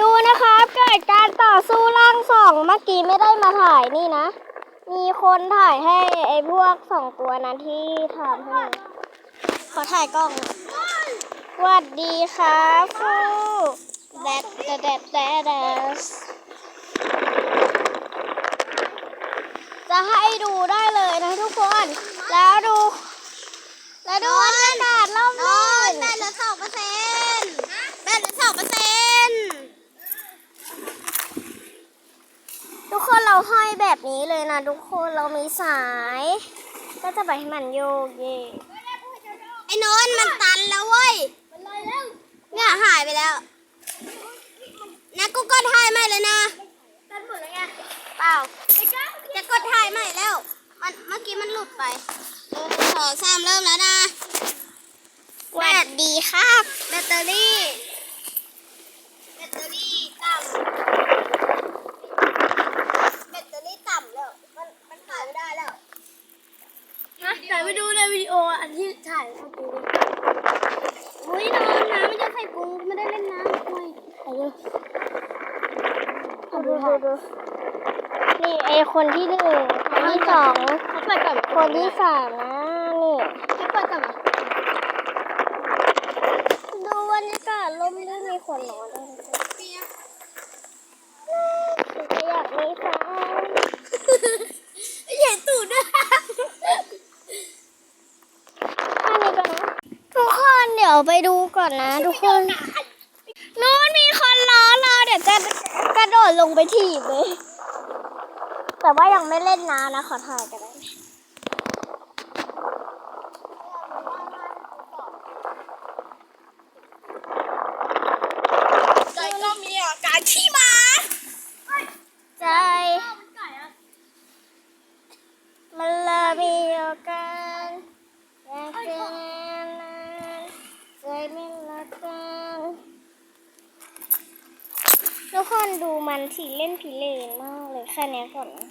ดูนะครับเกิดการต่อสู้ร่างสองเมื่อกี้ไม่ได้มาถ่ายนี่นะ มีคนถ่ายให้ไอ้พวกสองตัวนั้นที่ทำให้ขอถ่ายกล้องสวัสดีครับฟูแดดแดดแดดแดดแดดจะให้ดูได้เลยนะทุกคน แล้วดู แล้วดูบรรยากาศรอบนนี้อนได้เหลือสองเปอร์เซ็นต์ได้เหลือสองเปอร์เซ็นต์ ทุกค นเราห้อยแบบนี้เลยนะทุกคนเรามีสาย ก็จะไปให้มันโยกเยกไอ้นอนมันตันแล้วเว้ยเนี่ยหายไปแล้วนะกูกดถ่ายใหม่เลยนะตันหมดแล้วไงเปล่าจะกดถ่ายใหม่แล้ว มันเมื่อกี้มันหลุดไปหนึ่งสองสามเริ่มแล้วนะสวัสดีครับแบตเตอรี่ แบตเตอรี่ต่ำแบตเตอรี่ต่ำแล้ว มันมันถ่ายไม่ได้แล้ว นะแต่ ไปดูในวิดีโออันที่ถ่ายเมื่อกี้อุ้ยนอนน้ำไม่ได้ใส่กุ้งไม่ได้เล่นน้ำด้วยไปเลยดูดูดูนี่ไอคนที่หนึ่งคนที่สองเขาเปิดก่อนคนที่สามนะนี่เขาเปิดก่อนดูบรรยากาศลมลื่นมีคนนอนด้วยนะฉันก็อยากมีแฟน ใหญ่ตูดด้วย อันนี้ก่อนนะทุกคนเดี๋ยวไปดูก่อนนะทุกคนนู้นมีคนล้อเราเดี๋ยวจะกระโดดลงไปถีบเลย แต่ว่ายังไม่เล่นน้ำนะขอถ่ายกันได้ใจก็มีอาการขี้หมา ใจ มันละมีโอกาสอยากจะนานใจไม่ละกัน ทุกคนดูมันสีเล่นผีเลนมากเลยแค่เนี้ยก่อนนะ